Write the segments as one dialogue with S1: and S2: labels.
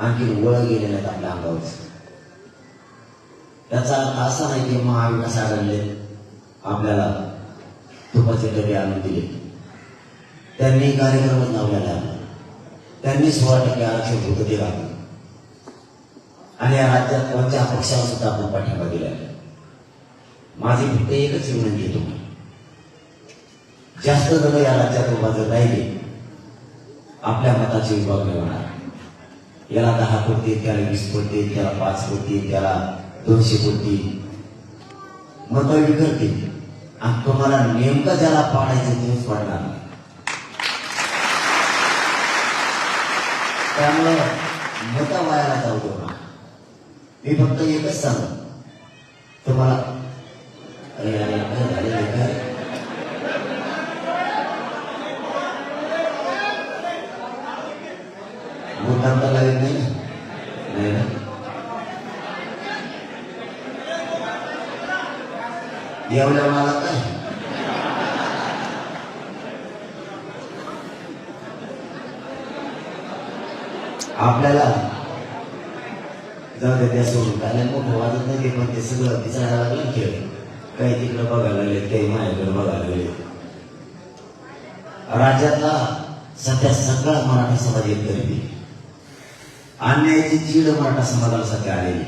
S1: आणखी वळ गेलेले आहेत आपल्या अंगावर. त्याचा अर्थ असा नाही की महाविकास आघाडीने आपल्याला तुपाचे डबे आणून दिले. त्यांनी कार्यक्रमच लावलेला त्यांनी सोळा टक्के आरक्षण होतं ते आणि या राज्यात कोणत्या पक्षावर सुद्धा आपण पाठिंबा दिला आहे. माझी फक्त एकच विनंती आहे तुम्हाला. जास्त जण या राज्यात उभा जर राहिले आपल्या मताची विभागणी होणार. याला दहा कोटी त्याला वीस कोटी त्याला पाच कोटी त्याला दोनशे कोटी. मत विकरतील आणि तुम्हाला नेमकं ज्याला पाडायचं तेच पडणार त्यामुळं मत वायाला जाऊ दो नका. मी फक्त एकच सांग तुम्हाला अरे अरे नाही नाही ना? एवढ्या मला काय? आपल्याला जाऊ दे त्या सोडून त्याला मोठं वाजत नाही ते पण ते सगळं दिसायला लागलं खेळ. काही तिकडं बघायला लागले काही माझ्याकडे बघायला लागले. राज्यातला सध्या सगळा मराठा समाज एक गरिबी अन्यायाची चीड मराठा समाजाला सध्या आलेली.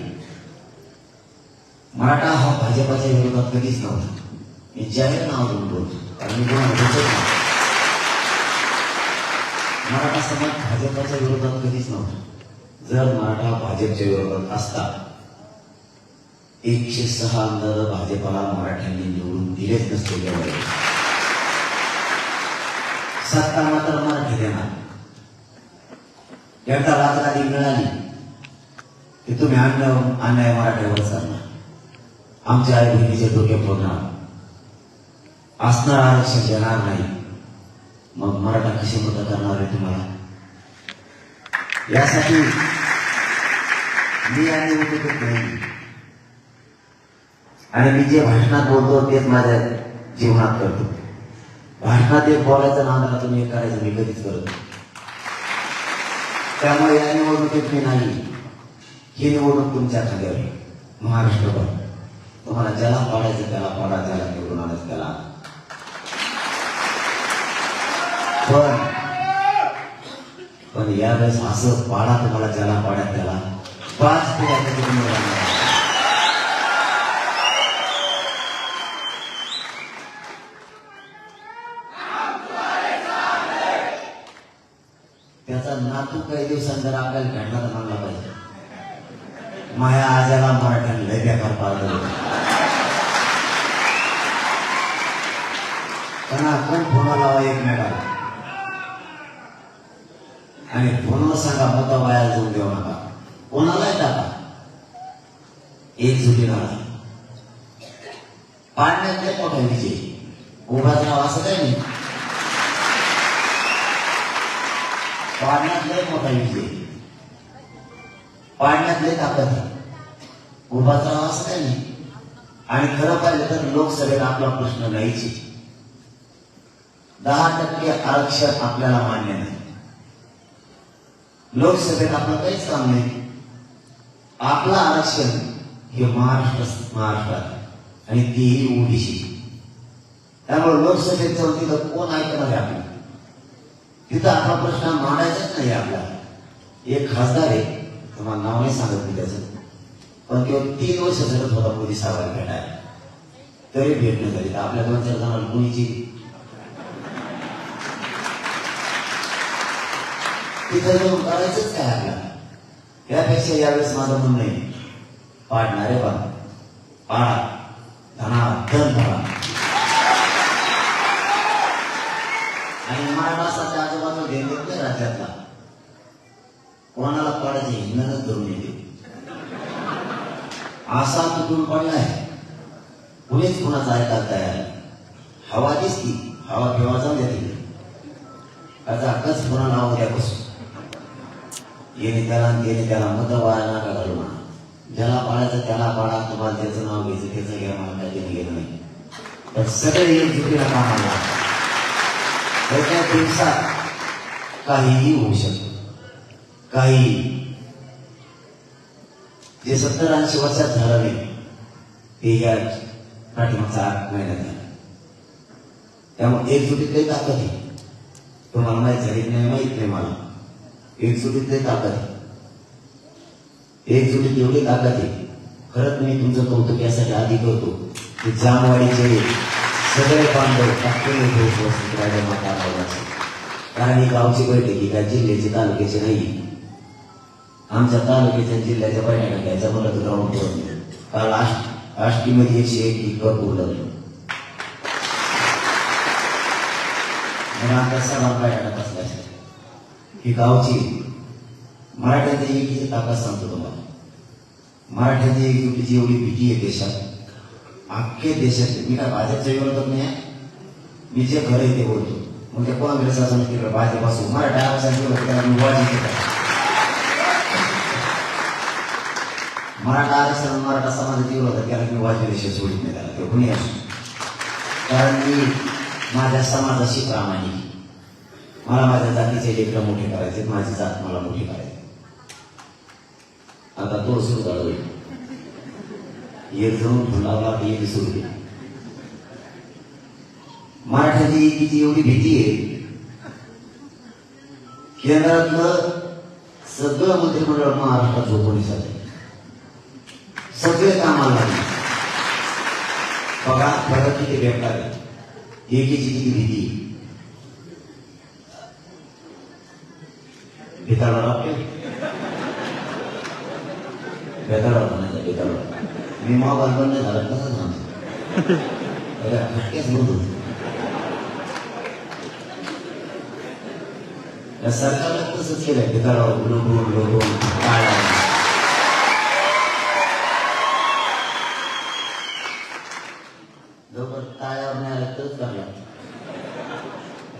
S1: मराठा हा भाजपाच्या विरोधात कधीच नव्हता. मी जाहीर नाव बोलतो. कारण मी मराठा समाज भाजपाच्या विरोधात कधीच नव्हता. जर मराठा भाजपच्या विरोधात असता एकशे सहा आमदार भाजपाला मराठ्यांनी निवडून दिलेच नसते. सत्ता मात्र मराठी देणार. एकदा राजगादी मिळाली की तुम्ही अन्न अन्याय मराठ्यावर चालणार. आमच्या आई बहिणीचे डोके फोडणार. असणार आरक्षण देणार नाही. मग मराठा कशी मदत करणार आहे तुम्हाला? यासाठी मी आणि उठत नाही. आणि मी जे भाषणात बोलतो तेच माझ्या जीवनात करतो. भाषणात एक बोलायचं नादाला तुम्ही करायचं मी कधीच करत त्यामुळे या निवडणुकीत मी नाही. ही निवडणूक तुमच्या खाली आहे. महाराष्ट्रभर तुम्हाला ज्याला पाडायचं त्याला पाडा ज्याला निवडून आणायचं त्याला. पण पण यावेळेस असं पाडा तुम्हाला ज्याला पाड्या त्याला. पाच पिढ्या तू काही दिवसात जर आपल्याला घडला तर म्हणला पाहिजे. माया आजाला मराठ्याने लय बेकार पाडलं त्यांना आपण फोन लावा एकमेकाला. आणि फोनवर सांगा मत वाया जाऊन देऊ नका. कोणालाही टाका एक जुटी नाळा पाडण्यात लय मोठा विजय. उभाच राहा असं काही नाही. पाडण्यात लय मोठा विजय पाडण्यात लय ताकद आहे. उभाच राहा असं काही नाही. आणि खरं पाहिलं तर लोकसभेत आपला प्रश्न नाहीच दहा टक्के आरक्षण आपल्याला मान्य नाही. लोकसभेत आपलं काहीच काम नाही. आपलं आरक्षण हे महाराष्ट्र महाराष्ट्रात आणि तीही ओबीसी. त्यामुळे लोकसभेत जाऊन तिथं कोण ऐकणार आहे आपलं? तिथं आपला प्रश्न मांडायचाच नाही आपला एक खासदार आहे तुम्हाला नाव नाही सांगत मी त्याचं. पण तो तीन वर्ष झटत होता मोदी साहेबांना भेटायला तरी भेट न झाली आपल्या दोन चार जणांना मुलीची. तिथं जाऊन करायचंच काय आपल्याला? त्यापेक्षा यावेळेस माझं म्हणणं आहे पाडणारे बा पाडा धना धन भरा आणि महाराष्ट्राच्या आजूबाजू घेऊन येत कोणाला पडायचे हिंगणच धरून येते. असा तुटून पडलाय कुणीच कुणाचा ऐकायला तयार हवा दिसती हवा केव्हा जाऊन द्या देते त्याचा हक्कच पुन्हा नाव द्यापासून येणे त्याला गेले त्याला मत वाया नका घालू म्हणा. ज्याला पाडायचं त्याला पाडा. तुम्हाला त्याचं नाव घ्यायचं त्याचं घ्या मला काही देणं घेणं नाही. तर सगळे एक एकजुटीला कामाला एका दिवसात काहीही होऊ शकत काही जे सत्तर ऐंशी वर्षात झालं नाही ते या पाठीमागचा आठ महिन्यात त्यामुळे एकजुटीत काही ताकद आहे. तुम्हाला माहीत झाली नाही माहीत नाही मला. एकजुटीत काही ताकद आहे. एकजुटीत एवढी ताकद आहे. खरंच मी तुमचं कौतुक यासाठी आधी करतो की जामवाडीचे सगळे बांधव टाकलेले लोक माता कारण ही गावची बैठक ही काय जिल्ह्याची तालुक्याची नाही. आमच्या तालुक्याच्या जिल्ह्याच्या बैठका घ्यायचा मला तर ग्राउंड नाही काल आष्ट आष्टीमध्ये एकशे एक इतकं बोललं म्हणून आता सभा बैठक असल्याचे ही गावची मराठ्यांच्या एकीची ताकद सांगतो तुम्हाला. मराठ्यांच्या एकजुटीची एवढी भीती आहे देशात. अख्खे देशात. मी काय भाजपच्या विरोधात नाही आहे. मी जे खरं आहे ते बोलतो. मग ते काँग्रेस असं तिकडे भाजप असो मराठा आरक्षण केलं त्याला मी वाजी केला मराठा आरक्षण मराठा समाजाच्या विरोधात त्याला मी वाजी सोडित नाही त्याला ते कुणी असो कारण मी माझ्या समाजाशी प्रामाणिक आहे. मला माझ्या जातीचे लेकरं मोठे करायचे माझी जात मला मोठी करायची आता तो सुरू झाला होईल एक जाऊन फुलावला की एक सुरू केली मराठ्याची एकीची एवढी भीती आहे? केंद्रातलं सगळं मंत्रिमंडळ महाराष्ट्रात झोपवणी आहे सगळे कामाला बघा बघा किती बेकार आहे. एकीची किती भीती आहे. भिताडा लागते म्हणायचा बेताडा मी बांधून नाही झाला कसं सांगतो अरे हटकेच बोलतो या सरकारला तसंच केलंय भिताडावर लोटून लोटून लवकर टाळ्यावर नाही आलं तरच करला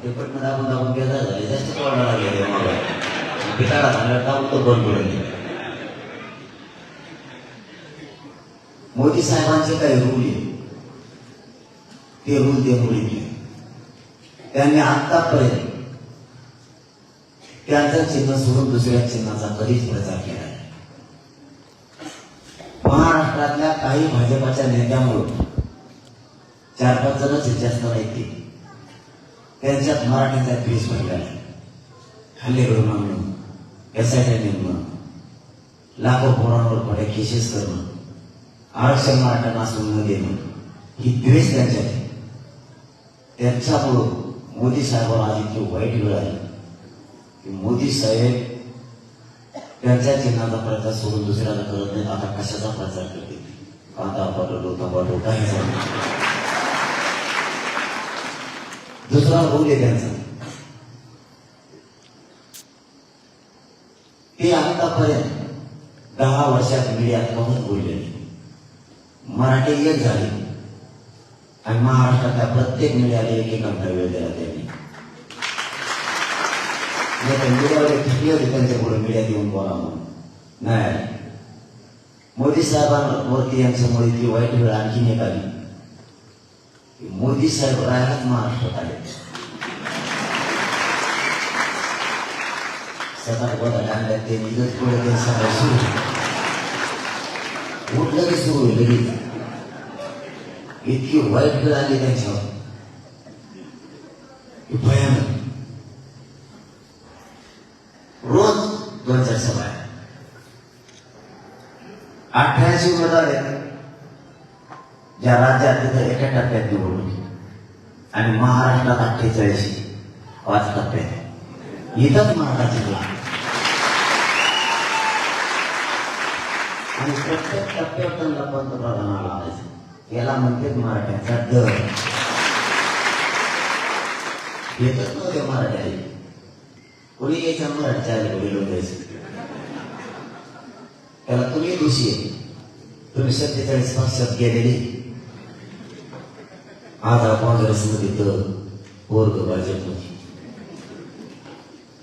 S1: ते पटकन दाबून दाबून बेजार झाले जास्त तोडा लागले मला भिताडा झाला दाबून तो बंद पडले मोदी साहेबांचे काही रूल आहे ते रूल ते मुली त्यांनी आतापर्यंत त्यांचं चिन्ह सोडून दुसऱ्या चिन्हाचा कधीच प्रचार केला महाराष्ट्रातल्या काही भाजपाच्या नेत्यामुळं चार पाच जणच आहेत, जास्त नाही त्यांच्यात मराठीचा द्वेष भरला हल्ले करून एस आय नेमणं लाखो पोरांवर पडे केसेस करणं आरक्षण मराठ्यांना सोडून न देणं ही द्वेष त्यांच्यात आहे. त्यांच्यामुळं मोदी साहेबांना आज इतकी वाईट वेळ आली. मोदी साहेब त्यांच्या चिन्हाचा प्रचार सोडून दुसऱ्याला करत नाहीत. आता कशाचा प्रचार करते कांदा पाठवलो टमाटो काही झालं दुसरा रोल आहे त्यांचा. ते आतापर्यंत दहा वर्षात मीडियात पाहून बोलले. मराठी एक झाली. आणि महाराष्ट्रातल्या प्रत्येक मीडियाला एक एक घंटा दिला नाही तर मीडियावर थकली होती त्यांच्या पुढे मीडियात येऊन बोला म्हणून नाही मोदी साहेबांवरती यांच्यामुळे ती वाईट वेळ आणखीन एक आली की मोदी साहेब राहायलाच महाराष्ट्रात आले सतत बघा लागल्यात ते निघत पुढे ते सगळं सुरू उठ लगेच सुरू होईल लगेच इतकी वाईट वेळ आली त्यांच्यावर की भयानक रोज दोन चार सभा आहेत. अठ्ठ्याऐंशी उमेदवार आहेत ज्या राज्यात टप्प्यात निवडणूक आणि महाराष्ट्रात अठ्ठेचाळीस पाच टप्प्यात इथंच मराठा जिल्हा आणि प्रत्येक टप्प्यावर त्यांना पंतप्रधानाला आणायचं याला म्हणते मराठ्यांचा दर येतच नव्हते मराठी कोणी यायच्या मराठीच्या आले कोणी लोक यायचे त्याला तुम्ही दोषी आहे तुम्ही सत्तेचाळीस वर्षात गेलेली आज काँग्रेसमध्ये तर पोरग भाजपमध्ये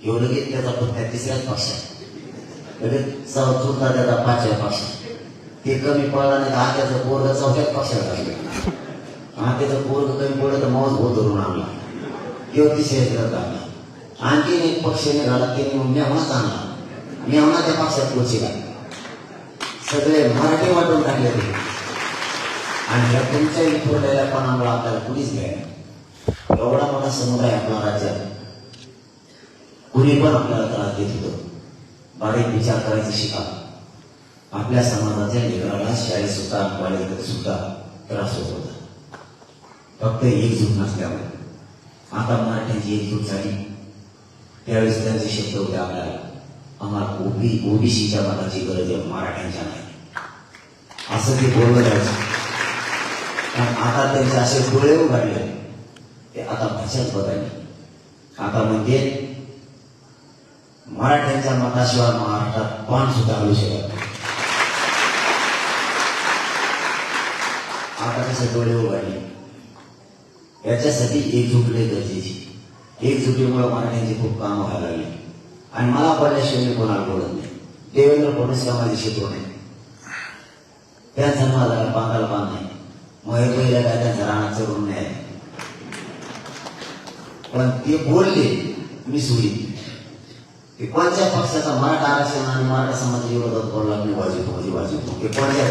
S1: एवढं लगेच त्याचा पण त्या तिसऱ्याच पक्षात लगेच चौ त्याचा पाचव्या पक्षात ते कमी पडला नाही तर आत्याचा पोरग चौथ्याच पक्षात टाकलं आत्याचं पोरग कमी पडलं तर मौज भाऊ धरून आणला किंवा तिसऱ्या आणला आणखीन एक पक्ष निघाला त्याने मेवणाच आणला. मेवणा त्या पक्षात पोचला. सगळे मराठी वाटून टाकले ते. आणि ह्या तुमच्या इथवरलेल्या पणामुळे आपल्याला कुणीच घ्यायला एवढा मोठा समुदाय आपला राज्यात. कुणी पण आपल्याला त्रास देत होतो. बारीक विचार करायचं शिका. आपल्या समाजाच्या लेकराला शाळेत सुद्धा कॉलेजमध्ये सुद्धा त्रास होत होता. फक्त एकजूट नसल्यामुळे. आता मराठ्यांची एकजूट झाली. त्यावेळेस त्यांचे शब्द होते आपल्याला आम्हाला ओबी ओबीसीच्या मताची गरज आहे मराठ्यांच्या नाही. असं ते बोललं जायचं पण आता त्यांचे असे डोळे उघडले. ते आता भाषाच बदलली. आता म्हणजे मराठ्यांच्या मताशिवाय महाराष्ट्रात पान सुद्धा घालू शकत आता कसे डोळे उघडले. याच्यासाठी एकजूट लय गरजेची. एकजुटीमुळे मराठ्यांची खूप काम व्हायला लागली. आणि मला पडल्याशिवाय मी कोणाला बोलत नाही. देवेंद्र फडणवीस का माझी शिकवण नाही त्यांचा माझा काय बांधाला. बांध नाही महेश पहिल्या काय त्यांचा चढून नाही पण ते बोलले मी सुरी ते कोणत्या पक्षाचा मराठा आरक्षण आणि मराठा समाजाच्या विरोधात बोलला मी वाजवतो म्हणजे वाजवतो ते कोणत्या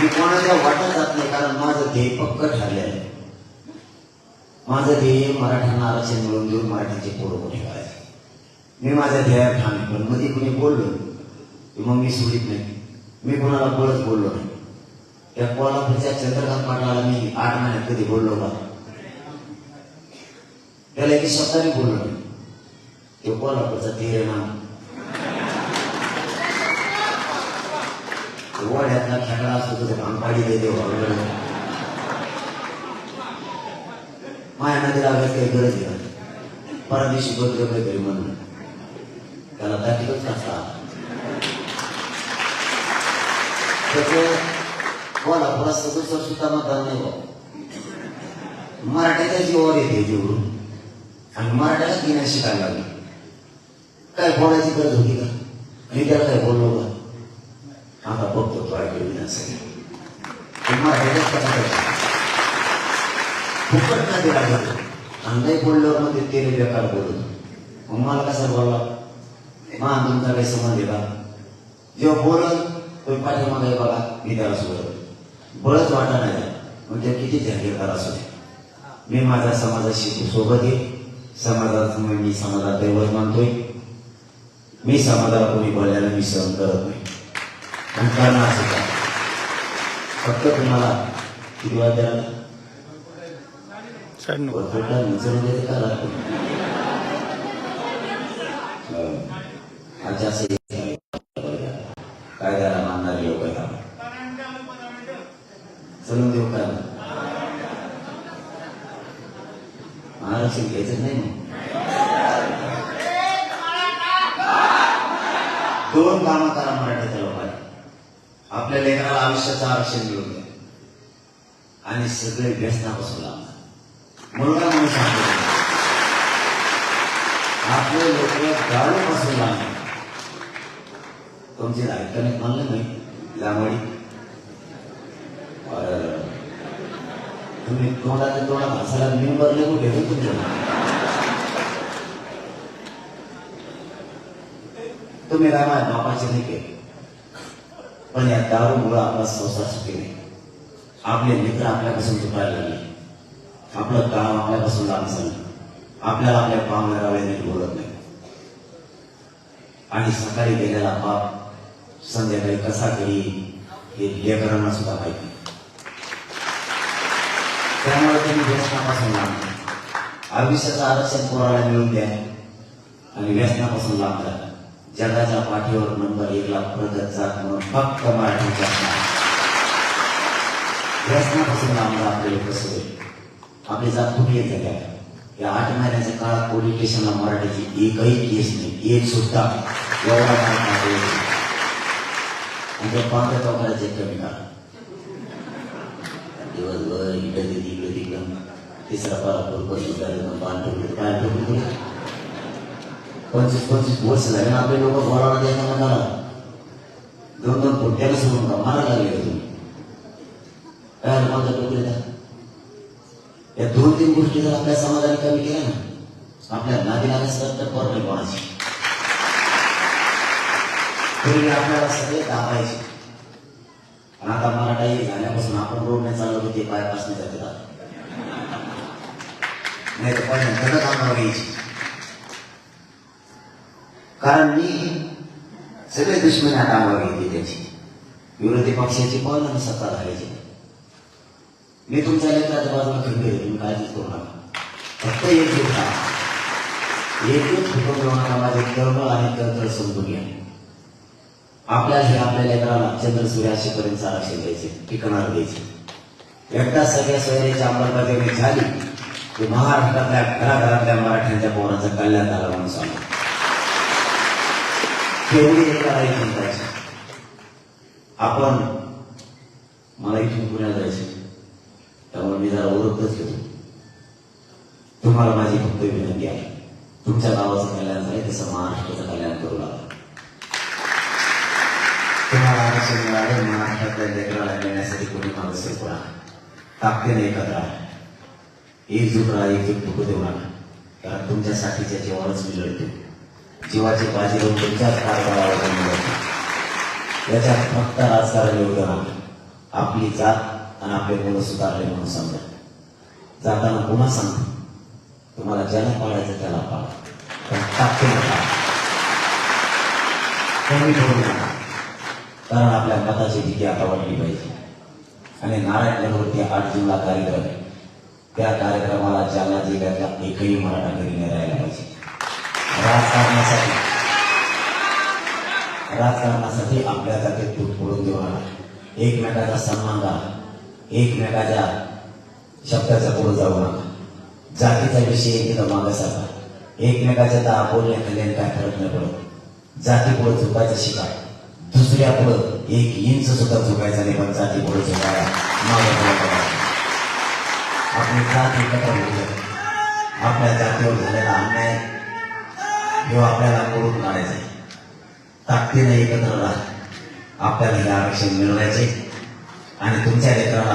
S1: मी कोणाच्या वाटत जात नाही कारण माझं ध्येय पक्क ठरलेलं आहे. माझं ध्येय मराठ्यांना आरक्षण मिळवून देऊन मराठ्यांचे पोरं मोठे करायचे मी माझ्या ध्येयात ठाणे पण मध्ये कुणी बोललो मग मी सुरीत नाही. मी कोणाला बोलत बोललो नाही. त्या कोल्हापूरच्या चंद्रकांत पाटलाला मी आठ महिन्यात कधी बोललो का? त्याला एकी शब्दाने बोललो नाही ते कोल्हापूरचा तेरे नाम वाड्यातला खेकडा असतो तो अंकाडी देते वगैरे माया नदी लागायची काही गरज नाही परदेशी बदल काहीतरी म्हणून. त्याला दाखलच कसा कोल्हापुरात सदस्य सुद्धा मतदान नाही हो. बा मराठीच्या जीवावर येते जेवढून आणि मराठ्याला घेण्यास शिकायला लागली? काय बोलायची गरज होती का? मी त्याला काय बोललो का? आता बघतो तो ऐकलं विनासाठी मराठीलाच कसा फुकट का दिला जातो आणि नाही बोलल्यावर मग ते तेरे बेकार बोलत मग मला कसा बोलला? मग तुमचा काही समज दिला जेव्हा बोलत तो पाठीमागे बघा मी त्याला सोडत बळच वाटा नाही. मग ते किती जाहीरदार असू दे. मी माझ्या समाजाशी सोबत आहे. समाजात मी समाजात दैवत मानतोय. मी समाजाला कोणी बोलल्याला मी सहन करत नाही. आणि करणार सुद्धा फक्त तुम्हाला किती वाद द्यायला वरतोटा विचारून देते का राहतो आज असं काय त्याला मानणारे लोक आहेत चलून देऊ का आरक्षण घ्यायचं नाही दोन कामं करा मराठीच्या लोकांनी आपल्या लेकराला आयुष्याचं आरक्षण मिळून द्या. आणि सगळे व्यसनापासून लांब मुलगा म्हणून सांगतो. आपले लोक तुमचे ऐकण्यात म्हणलं नाही. लांबडी तुम्ही तोंडाच्या तोंडा माणसाला मी भरले कुठे? तुमच्या तुम्ही काय बापाचे नाही केले. पण या दारूमुळं आपला संसार सुखी नाही. आपले मित्र आपल्यापासून चुकायला लागले. आपलं काम आपल्यापासून लांब झालं. आपल्याला आपल्या पाहुण्या रावळे बोलत नाही. आणि सकाळी गेलेला बाप संध्याकाळी कसा घरी हे लेकरांना सुद्धा माहिती त्यामुळे त्यांनी व्यसनापासून लांब राहा. आयुष्याचं आरक्षण पोराला मिळून द्या आणि व्यसनापासून लांब राहा जगाच्या पाठीवर नंबर एकला प्रगत जात म्हणून फक्त मराठी जात व्यसनापासून लांब आपल्याला कसं लोक आपली जात कुठली येते काय या आठ महिन्याच्या काळात पोलीस स्टेशनला मराठीची एकही केस नाही. एक सुद्धा. एवढा आणि ते पांढऱ्या टोकाला चेक कमी करा. दिवसभर तिथे तिकडं तिसरा पंचवीस पंचवीस वर्ष झाले ना आपले लोक बोलावं द्यायला म्हणाला दोन दोन पोट्याला सोडून का मारा लागले तुम्ही काय माझा या दोन तीन गोष्टी जर आपल्या समाजाने कमी केल्या ना आपल्या नादी लागायचं तर कोणाची? आपल्याला सगळे दाबायचे. पण आता मराठाई झाल्यापासून आपण रोड नाही चाललो ते पाय पासने जाते नाही तर पण धडक आम्हाला यायची कारण मी सगळे दुश्मनी आता आम्हाला घेतली त्याची. विरोधी पक्षाची पण सत्ता धरायची. मी तुमच्या लेकराच्या बाजूला खंबीर तुम्ही काळजीच करू नका. फक्त एक राहा एक फुटून माझे तळमळ आणि तळतळ समजून घ्या. आपल्या हे आपल्या लेकराला चंद्र सूर्याशीपर्यंत आरक्षण द्यायचे ठिकाणावर द्यायचे. एकदा सगळ्या सोयरीची अंमलबजावणी झाली की महाराष्ट्रातल्या घराघरातल्या मराठ्यांच्या पोराचं कल्याण झालं म्हणून सांगू. तेवढी एका म्हणतायचे आपण मला इथून पुण्यात जायचे त्यामुळे मी जरा ओळखतच घेतो तुम्हाला माझी फक्त विनंती आहे. तुमच्या गावाचं कल्याण झालं तसं महाराष्ट्राचं कल्याण करू लागलं तुम्हाला आरक्षण मिळालं महाराष्ट्रातल्या लेकराला नेण्यासाठी कोणी माणूस पडा ताकदीने एकत्र राहा एकजूट राहा एकजूट फुकू देऊ नका कारण तुमच्यासाठीच्या जीवावरच मी लढतो जीवाची बाजी लावून तुमच्याच कारभारावर मी याच्यात फक्त राजकारण एवढं नाही आपली जात आणि आपले मुलं सुधारले म्हणून समजा जाताना पुन्हा सांगतो तुम्हाला ज्याला पाळायचं त्याला पाडा. पण टाकते नका. कमी करू नका. कारण आपल्या मताची भीती आता वाटली पाहिजे. आणि नारायण नारायणगडवरती आठ जूनला कार्यक्रम आहे. त्या कार्यक्रमाला जालना जिल्ह्यातला एकही मराठा घरी नाही राहायला पाहिजे. राजकारणासाठी राजकारणासाठी आपल्या जातीत तूट पडून देऊ नका एकमेकाचा सन्मान करा. एकमेकाच्या शब्दाचा पुढे जाऊ नका. जातीचा विषय तिथं मागासारखा. एकमेकाच्या दहा बोलण्या खाल्ल्याने काय फरक नाही पडत. जाती पुढे झुकायचं शिका. दुसऱ्या पुढं एक इंच सुद्धा झुकायचं नाही पण जाती पुढे झुकायला आपली जात एकत्र होऊ आपल्या जातीवर झालेला अन्याय हे आपल्याला करून काढायचा आहे. ताकदीने एकत्र राहा. आपल्याला हे आरक्षण मिळवायचे आणि तुमच्या लेकराला